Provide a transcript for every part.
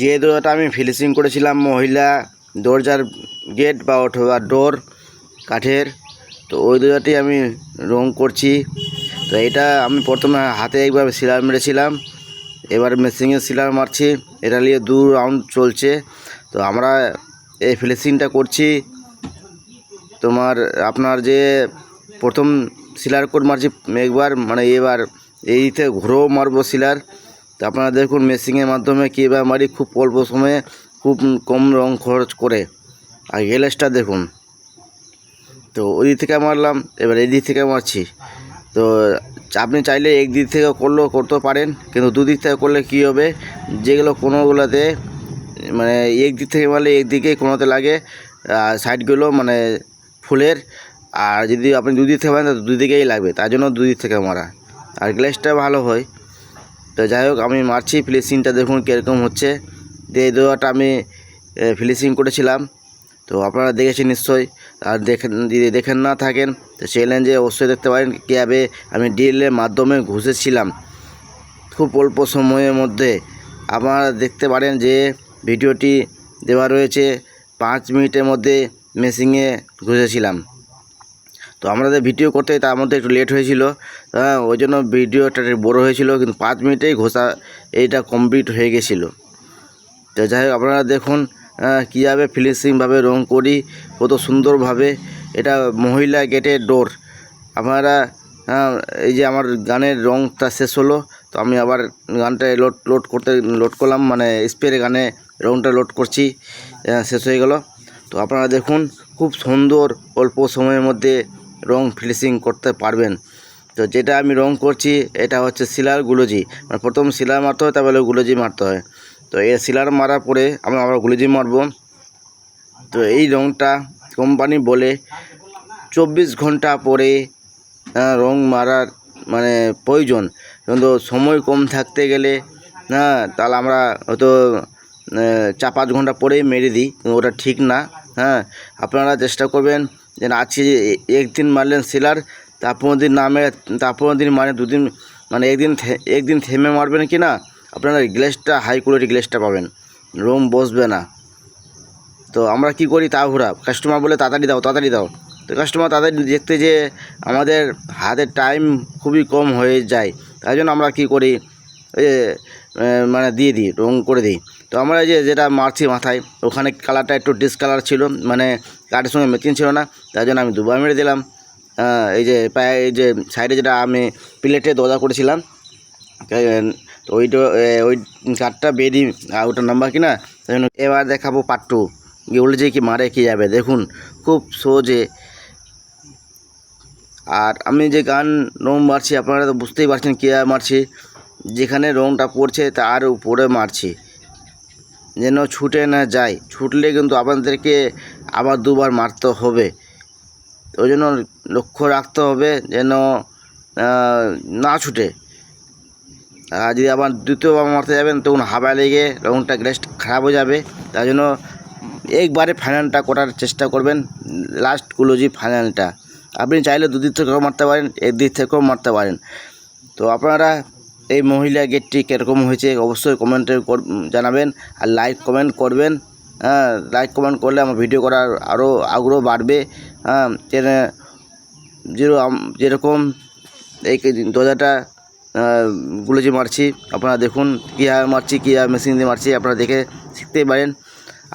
যে দরজাটা আমি ফিনিশিং করেছিলাম, মহিলা দরজার গেট বা অথবা ডোর কাঠের, তো ওই দরজাটি আমি রং করছি। তো এটা আমি প্রথমে হাতে একবার সিলার মেরেছিলাম, এবার মেশিনে সিলার মারছি, এটা নিয়ে দু রাউন্ড চলছে। তো আমরা এই ফিনিশিংটা করছি। তোমার, আপনার যে প্রথম সিলার কোড মারছি একবার মানে এবার এইতে ঘুরেও মারবো সিলার তো আপনারা দেখুন মেশিনের মাধ্যমে কীভাবে মারি খুব অল্প সময়ে খুব কম রং খরচ করে। আর গ্যালেসটা দেখুন। তো ওই দিক থেকে মারলাম, এবার এই দিক থেকে মারছি। তো আপনি চাইলে এক দিক থেকে করলেও করতে পারেন, কিন্তু দুদিক থেকে করলে কী হবে? যেগুলো কোনোগুলোতে মানে এক দিক থেকে মারলে একদিকেই কোনোতে লাগে, আর সাইডগুলো মানে ফুলের, আর যদি আপনি দুদিক থেকে মারেন তো দুদিকেই লাগবে, তার জন্য দুদিক থেকে মারা। আর গ্লাসটা ভালো হয়। তো যাই হোক, আমি মারছি ফিনিশিংটা দেখুন কীরকম হচ্ছে। দিয়ে দেওয়াটা আমি ফিনিশিং করেছিলাম। তো আপনারা দেখেছেন নিশ্চয়ই। আর দেখেন, যদি দেখেন না থাকেন, তো চ্যালেঞ্জে অবশ্যই দেখতে পারেন কীভাবে আমি ডিলের মাধ্যমে ঘুষেছিলাম। খুব অল্প সময়ের মধ্যে আপনারা দেখতে পারেন যে ভিডিওটি দেওয়া রয়েছে। পাঁচ মিনিটের মধ্যে মেশিনে ঘুষেছিলাম। তো আমাদের ভিডিও করতে তার মধ্যে একটু লেট হয়েছিল। হ্যাঁ ওই জন্য ভিডিওটা বড়ো হয়েছিল কিন্তু পাঁচ মিনিটেই ঘোষা এইটা কমপ্লিট হয়ে গেছিল। তো যাই হোক আপনারা দেখুন কীভাবে ফিনিশিংভাবে রং করি কত সুন্দরভাবে। এটা মহিলা গেটের ডোর আপনারা আহ, এই যে আমার গানের রংটা শেষ হলো তো আমি আবার গানটা লোড লোড করতে লোড করলাম মানে স্প্রে গানে রংটা লোড করছি আহ, শেষ হয়ে গেল। তো আপনারা দেখুন খুব সুন্দর অল্প সময়ের মধ্যে রং ফিনিশিং করতে পারবেন। তো যেটা আমি রং করছি, এটা হচ্ছে শিলার গুলোজি। মানে প্রথম সিলার মারতে হয়, তারপরে গুলোজি মারতে হয়। তো এই সিলার মারার পরে আমি আবার গুলোজি মারবো। তো এই রংটা কোম্পানি বলে চব্বিশ ঘণ্টা পরে রং মারার মানে প্রয়োজন। কিন্তু সময় কম থাকতে গেলে হ্যাঁ তাহলে আমরা হয়তো চার পাঁচ ঘণ্টা পরেই মেরে দিই। ওটা ঠিক না হ্যাঁ। আপনারা চেষ্টা করবেন যে না আজকে একদিন মারলেন সিলার তারপর দিন না মেরে তারপর দিন মানে দুদিন মানে একদিন একদিন থেমে মারবেন কি না, আপনারা গ্লেসটা হাই কোয়ালিটি গ্লেসটা পাবেন। রং বসবে না। তো আমরা কি করি তাড়াহুড়া কাস্টমার বলে তাড়াতাড়ি দাও তাড়াতাড়ি দাও। তো কাস্টমার তাড়াতাড়ি দেখতে যে আমাদের হাতের টাইম খুবই কম হয়ে যায়, তাই জন্য আমরা কি করি মানে দিয়ে দিই রং করে দিই। তো আমরা যে যেটা মারছি মাথায়, ওখানে কালারটা একটু ডিসকালার ছিল মানে কাঠের সঙ্গে ম্যাচিং ছিল না তাই জন্য আমি দুবার মেরে দিলাম। এই যে পায়ে এই যে সাইডে যেটা আমি প্লেটে দরজা করেছিলাম তো ওইটা ওই কাঠটা আর ওটার নাম্বার কিনা তাই জন্য এবার দেখাবো পার্ট টু গিয়ে যে কি মারে কি যাবে, দেখুন, খুব সহজে। আর আমি যে গান রং মারছি, আপনারা তো বুঝতেই পারছেন কীভাবে মারছি। যেখানে রংটা পড়ছে তার উপরে মারছি। যেন ছুটে না যায় ছুটলে কিন্তু আপনাদেরকে আবার দুবার মারতে হবে। ওই জন্য লক্ষ্য রাখতে হবে যেন না ছুটে। আর যদি আবার দ্বিতীয়বার মারতে যাবেন, তখন হাওয়া লেগে রংটা গ্যাস খারাপ হয়ে যাবে। তার জন্য একবারে ফাইনালটা করার চেষ্টা করবেন, লাস্ট ক্লোজি ফাইনালটা। আপনি চাইলে দুদিক থেকেও মারতে পারেন, একদিক থেকেও মারতে পারেন। তো আপনারা এই মহিলা গেটটি কীরকম হয়েছে অবশ্যই কমেন্টে জানাবেন আর লাইক কমেন্ট করবেন। হ্যাঁ লাইক কমেন্ট করলে আমার ভিডিও করার আরও আগ্রহ বাড়বে। হ্যাঁ যেরকম এই দরজাটা গুলো যে মারছি, আপনারা দেখুন কীভাবে মারছি কীভাবে মেশিন দিয়ে মারছি, আপনারা দেখে শিখতেই পারেন।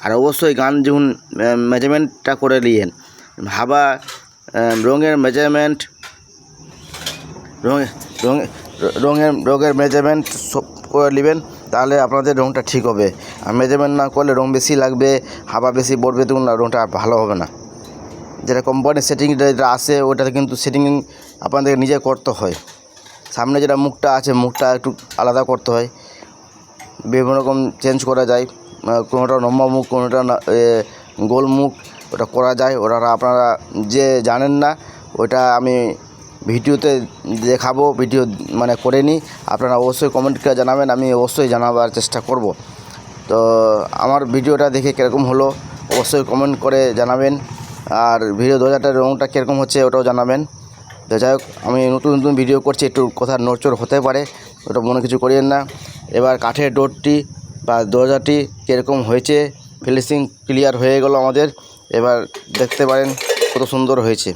আর অবশ্যই গান যখন মেজারমেন্টটা করে নিয়েন। ভাবা রঙের মেজারমেন্ট রঙের রঙের রঙের রঙের মেজারমেন্ট করে নেবেন, তাহলে আপনাদের রঙটা ঠিক হবে। আর মেজারমেন্ট না করলে রং বেশি লাগবে হাওয়া বেশি পড়বে, তখন রঙটা ভালো হবে না। যেটা কোম্পানির সেটিং যেটা আসে ওটাতে কিন্তু সেটিং আপনাদের নিজে করতে হয়। সামনে যেটা মুখটা আছে, মুখটা একটু আলাদা করতে হয়। বিভিন্ন রকম চেঞ্জ করা যায়। কোনোটা লম্বা মুখ, কোনোটা গোল মুখ, ওটা করা যায়। ওটা আপনারা যে জানেন না, ওটা আমি ভিডিওতে দেখাবো, ভিডিও মানে করে নিই। আপনারা অবশ্যই কমেন্ট করে জানাবেন, আমি অবশ্যই জানাবার চেষ্টা করব। তো আমার ভিডিওটা দেখে কীরকম হলো, অবশ্যই কমেন্ট করে জানাবেন। আর ভিডিও দরজাটার রঙটা কীরকম হচ্ছে, ওটাও জানাবেন। তো যাই হোক, আমি নতুন নতুন ভিডিও করছি, একটু কথা নড়চড় হতে পারে, ওটা মনে কিছু করিয়েন না। এবার কাঠের ডোরটি বা দরজাটি কীরকম হয়েছে ফিনিশিং ক্লিয়ার হয়ে গেল আমাদের। এবার দেখতে পারেন কত সুন্দর হয়েছে।